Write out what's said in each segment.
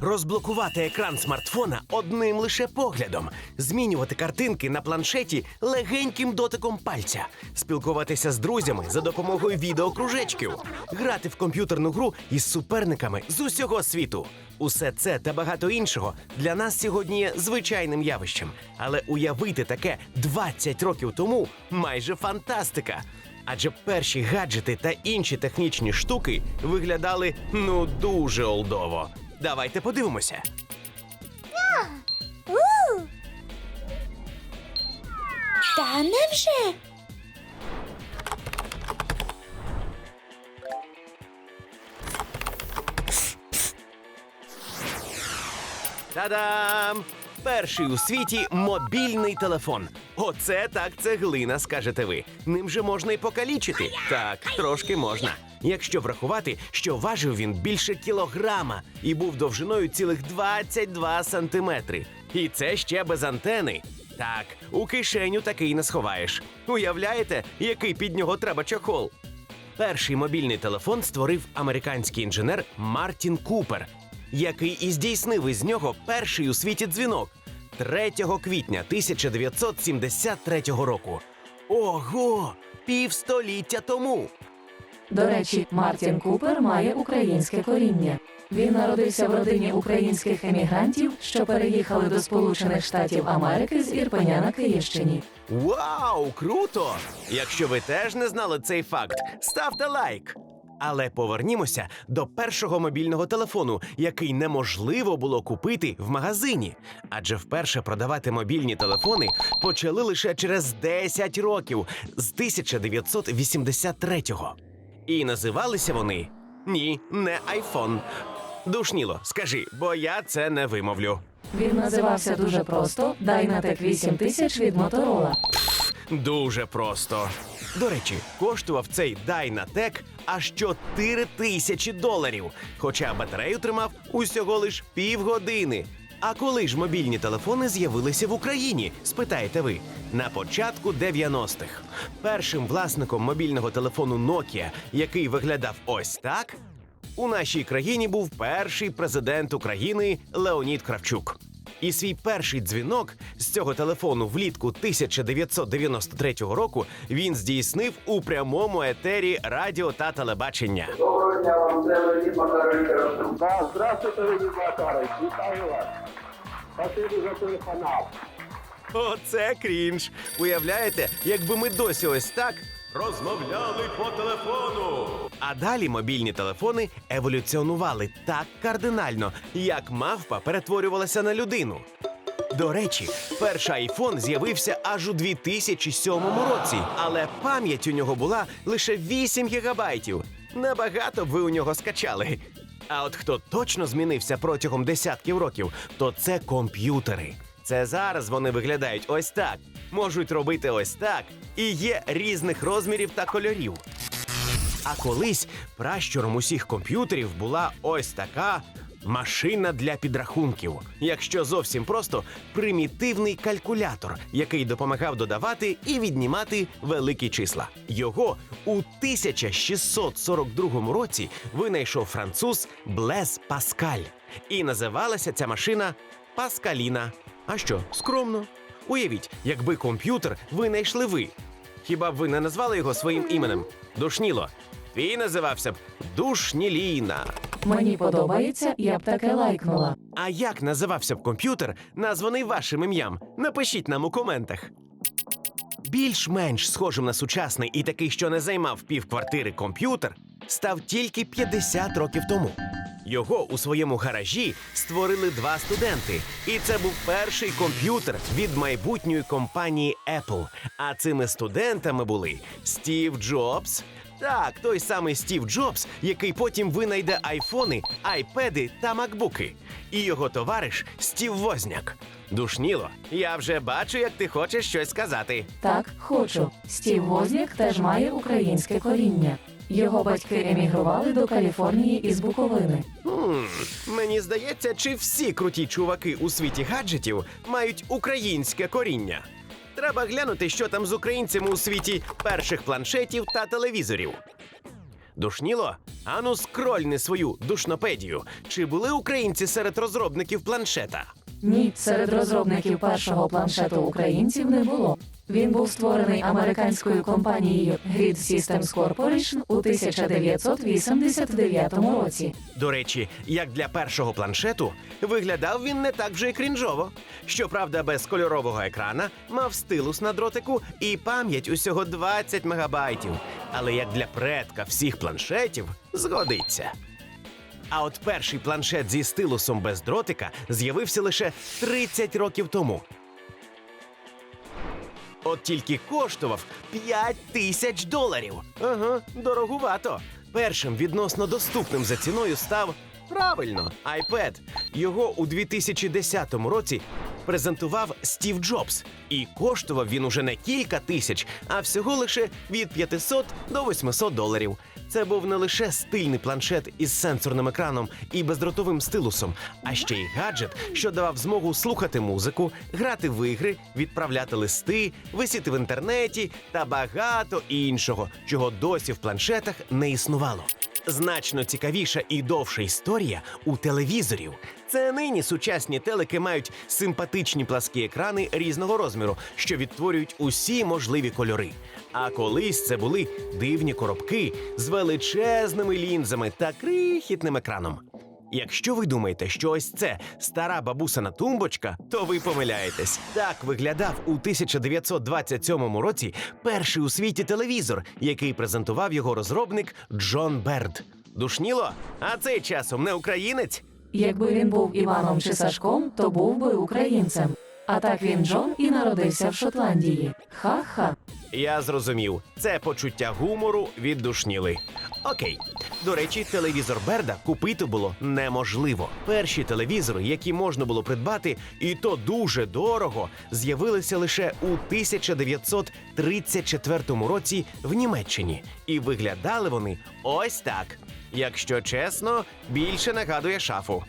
Розблокувати екран смартфона одним лише поглядом, змінювати картинки на планшеті легеньким дотиком пальця, спілкуватися з друзями за допомогою відеокружечків, грати в комп'ютерну гру із суперниками з усього світу. Усе це та багато іншого для нас сьогодні є звичайним явищем. Але уявити таке 20 років тому майже фантастика. Адже перші гаджети та інші технічні штуки виглядали ну дуже олдово. Давайте подивимося. Та невже? Та-дам! Перший у світі мобільний телефон. Оце так цеглина, скажете ви. Ним же можна й покалічити. Так, трошки можна. Якщо врахувати, що важив він більше кілограма і був довжиною цілих 22 сантиметри. І це ще без антени. Так, у кишеню такий не сховаєш. Уявляєте, який під нього треба чохол? Перший мобільний телефон створив американський інженер Мартін Купер, який і здійснив із нього перший у світі дзвінок 3 квітня 1973 року. Ого! Півстоліття тому! До речі, Мартін Купер має українське коріння. Він народився в родині українських емігрантів, що переїхали до Сполучених Штатів Америки з Ірпеня на Київщині. Вау, круто! Якщо ви теж не знали цей факт, ставте лайк. Але повернімося до першого мобільного телефону, який неможливо було купити в магазині. Адже вперше продавати мобільні телефони почали лише через 10 років з 1983-го. І називалися вони ні, не айфон. Душніло, скажи, бо я це не вимовлю. Він називався дуже просто Dynatec 8000 від Motorola. Дуже просто. До речі, коштував цей Дайнатек аж 4 тисячі доларів, хоча батарею тримав усього лиш півгодини. А коли ж мобільні телефони з'явилися в Україні? Спитаєте ви на початку 90-х. Першим власником мобільного телефону Nokia, який виглядав ось так, у нашій країні був перший президент України Леонід Кравчук. І свій перший дзвінок з цього телефону влітку 1993 року він здійснив у прямому етері радіо та телебачення. Доброго дня вам, це Леонід Макарович Да, здравствуйте, Леонід Макарович, вітаю вас. Телефонат. Оце крінж. Уявляєте, якби ми досі ось так розмовляли по телефону. А далі мобільні телефони еволюціонували так кардинально, як мавпа перетворювалася на людину. До речі, перший айфон з'явився аж у 2007 році, але пам'ять у нього була лише 8 гігабайтів. Набагато б ви у нього скачали. А от хто точно змінився протягом десятків років, то це комп'ютери. Це зараз вони виглядають ось так, можуть робити ось так, і є різних розмірів та кольорів. А колись пращуром усіх комп'ютерів була ось така машина для підрахунків. Якщо зовсім просто примітивний калькулятор, який допомагав додавати і віднімати великі числа. Його у 1642 році винайшов француз Блес Паскаль. І називалася ця машина Паскаліна. А що, скромно? Уявіть, якби комп'ютер винайшли ви. Хіба б ви не назвали його своїм іменем? Душніло. Твій називався б Душніліна. Мені подобається, я б таке лайкнула. А як називався б комп'ютер, названий вашим ім'ям? Напишіть нам у коментах. Більш-менш схожим на сучасний і такий, що не займав півквартири комп'ютер, став тільки 50 років тому. Його у своєму гаражі створили два студенти, і це був перший комп'ютер від майбутньої компанії Apple. А цими студентами були Стів Джобс. Так, той самий Стів Джобс, який потім винайде айфони, айпеди та макбуки, і його товариш Стів Возняк. Душніло, я вже бачу, як ти хочеш щось сказати. Так, хочу. Стів Возняк теж має українське коріння. Його батьки емігрували до Каліфорнії із Буковини. Хм, мені здається, чи всі круті чуваки у світі гаджетів мають українське коріння. Треба глянути, що там з українцями у світі перших планшетів та телевізорів. Душніло? Ану скрольни свою душнопедію. Чи були українці серед розробників планшета? Ні, серед розробників першого планшету українців не було. Він був створений американською компанією Grid Systems Corporation у 1989 році. До речі, як для першого планшету, виглядав він не так вже й крінжово. Щоправда, без кольорового екрана мав стилус на дротику і пам'ять усього 20 мегабайтів. Але як для предка всіх планшетів, згодиться. А от перший планшет зі стилусом без дротика з'явився лише 30 років тому. От тільки коштував 5 тисяч доларів. Ага, дорогувато. Першим відносно доступним за ціною став правильно iPad. Його у 2010 році презентував Стів Джобс. І коштував він уже не кілька тисяч, а всього лише від 500 до 800 доларів. Це був не лише стильний планшет із сенсорним екраном і бездротовим стилусом, а ще й гаджет, що давав змогу слухати музику, грати в ігри, відправляти листи, висіти в інтернеті та багато іншого, чого досі в планшетах не існувало. Значно цікавіша і довша історія у телевізорів. Це нині сучасні телеки мають симпатичні пласкі екрани різного розміру, що відтворюють усі можливі кольори. А колись це були дивні коробки з величезними лінзами та крихітним екраном. Якщо ви думаєте, що ось це стара бабусина тумбочка, то ви помиляєтесь. Так виглядав у 1927 році перший у світі телевізор, який презентував його розробник Джон Берд. Душніло? А цей часом не українець? Якби він був Іваном чи Сашком, то був би українцем. А так він Джон і народився в Шотландії. Ха-ха. Я зрозумів, це почуття гумору від душніли. Окей. До речі, телевізор Берда купити було неможливо. Перші телевізори, які можна було придбати, і то дуже дорого, з'явилися лише у 1934 році в Німеччині. І виглядали вони ось так. Якщо чесно, більше нагадує шафу.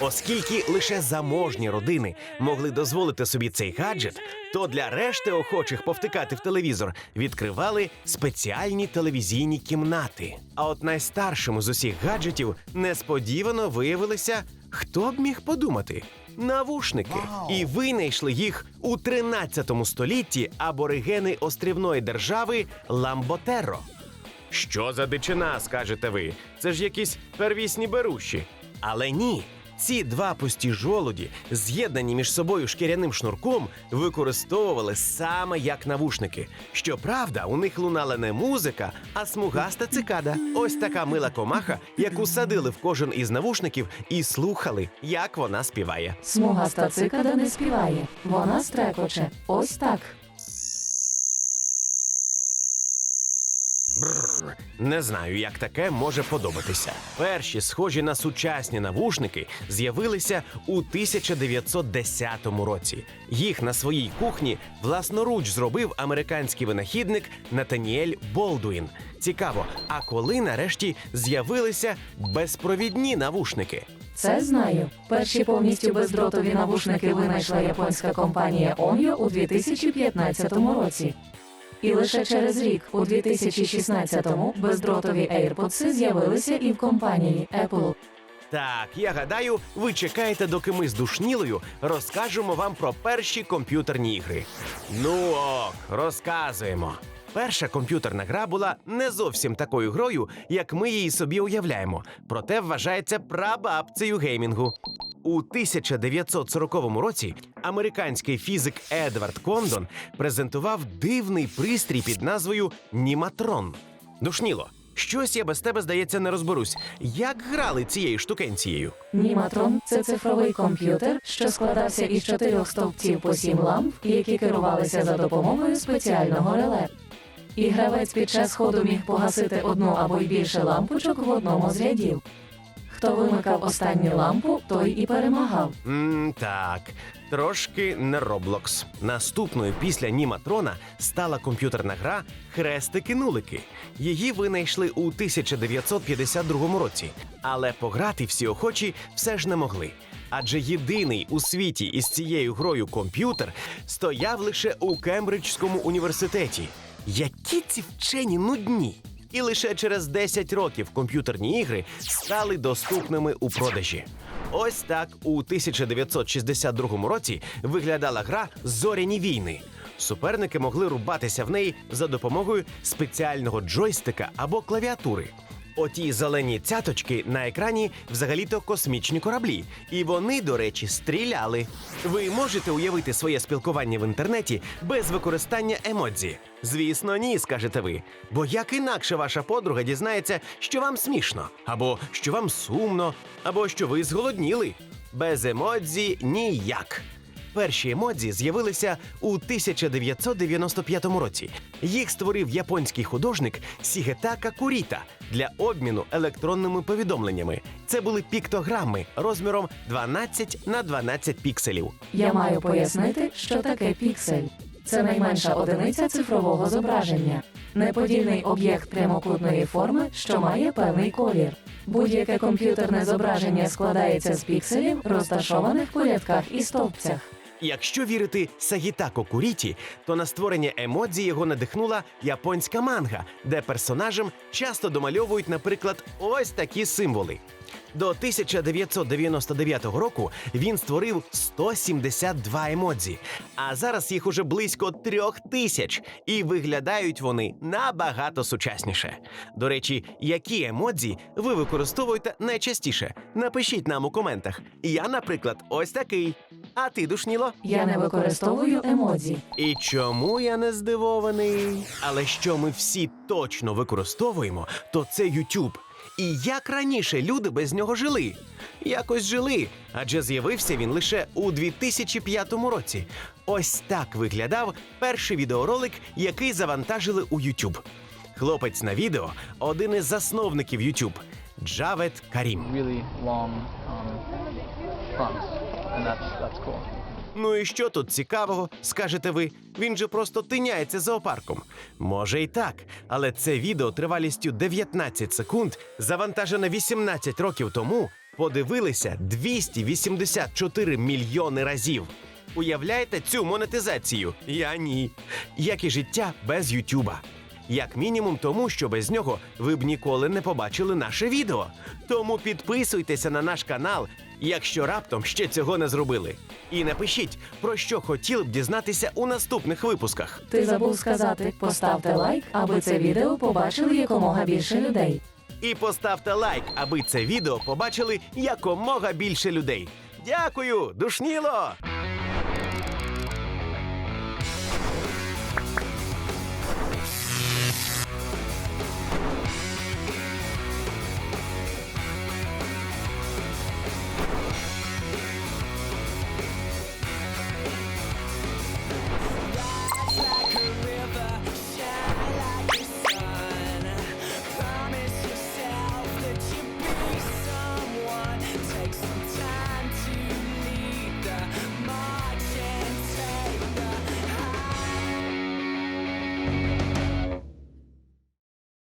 Оскільки лише заможні родини могли дозволити собі цей гаджет, то для решти охочих повтикати в телевізор відкривали спеціальні телевізійні кімнати. А от найстаршим з усіх гаджетів несподівано виявилися, хто б міг подумати. Навушники і винайшли їх у 13 столітті аборигени острівної держави Ламботеро. Що за дичина, скажете ви? Це ж якісь первісні беруші. Але ні. Ці два пусті жолуді, з'єднані між собою шкіряним шнурком, використовували саме як навушники. Щоправда, у них лунала не музика, а смугаста цикада. Ось така мила комаха, яку садили в кожен із навушників і слухали, як вона співає. Смугаста цикада не співає. Вона стрекоче. Ось так. Бррр, не знаю, як таке може подобатися. Перші схожі на сучасні навушники з'явилися у 1910 році. Їх на своїй кухні власноруч зробив американський винахідник Натаніель Болдуін. Цікаво, а коли нарешті з'явилися безпровідні навушники? Це знаю. Перші повністю бездротові навушники винайшла японська компанія Onyo у 2015 році. І лише через рік, у 2016-му, бездротові AirPods з'явилися і в компанії Apple. Так, я гадаю, ви чекаєте, доки ми з душнілою розкажемо вам про перші комп'ютерні ігри. Ну ок, розказуємо. Перша комп'ютерна гра була не зовсім такою грою, як ми її собі уявляємо, проте вважається прабабцею геймінгу. У 1940 році американський фізик Едвард Кондон презентував дивний пристрій під назвою Німатрон. Душніло, щось я без тебе, здається, не розберусь. Як грали цією штукенцією? Німатрон це цифровий комп'ютер, що складався із чотирьох стовпців по сім ламп, які керувалися за допомогою спеціального реле. І гравець під час ходу міг погасити одну або й більше лампочок в одному з рядів. Хто вимикав останню лампу, той і перемагав. М, так, трошки не Роблокс. Наступною після Німатрона стала комп'ютерна гра Хрестики-нулики. Її винайшли у 1952 році, але пограти всі охочі все ж не могли. Адже єдиний у світі із цією грою комп'ютер стояв лише у Кембриджському університеті. Які ці вчені нудні! І лише через 10 років комп'ютерні ігри стали доступними у продажі. Ось так у 1962 році виглядала гра Зоряні війни. Суперники могли рубатися в неї за допомогою спеціального джойстика або клавіатури. Оті зелені цяточки на екрані взагалі-то космічні кораблі, і вони, до речі, стріляли. Ви можете уявити своє спілкування в інтернеті без використання емодзі? Звісно, ні, скажете ви. Бо як інакше ваша подруга дізнається, що вам смішно, або що вам сумно, або що ви зголодніли. Без емодзі ніяк. Перші емодзі з'явилися у 1995 році. Їх створив японський художник Сігетака Куріта для обміну електронними повідомленнями. Це були піктограми розміром 12 на 12 пікселів. Я маю пояснити, що таке піксель. Це найменша одиниця цифрового зображення, неподільний об'єкт прямокутної форми, що має певний колір. Будь-яке комп'ютерне зображення складається з пікселів, розташованих по рядках і стовпцях. Якщо вірити Сагітако Куріті, то на створення емодзі його надихнула японська манга, де персонажам часто домальовують, наприклад, ось такі символи. До 1999 року він створив 172 емодзі, а зараз їх уже близько трьох тисяч, і виглядають вони набагато сучасніше. До речі, які емодзі ви використовуєте найчастіше? Напишіть нам у коментах. Я, наприклад, ось такий. А ти, душніло? Я не використовую емодзі. І чому я не здивований? Але що ми всі точно використовуємо, то це YouTube. І як раніше люди без нього жили? Якось жили, адже з'явився він лише у 2005 році. Ось так виглядав перший відеоролик, який завантажили у YouTube. Хлопець на відео один із засновників YouTube – Джавед Карім. really long um, and that's that's cool. Ну і що тут цікавого, скажете ви? Він же просто тиняється зоопарком. Може і так, але це відео тривалістю 19 секунд, завантажене 18 років тому, подивилися 284 мільйони разів. Уявляєте цю монетизацію? Я ні. Як і життя без Ютуба. Як мінімум, тому що без нього ви б ніколи не побачили наше відео. Тому підписуйтеся на наш канал, якщо раптом ще цього не зробили. І напишіть, про що хотіли б дізнатися у наступних випусках. Ти забув сказати, поставте лайк, аби це відео побачили якомога більше людей. І поставте лайк, аби це відео побачили якомога більше людей. Дякую, душніло!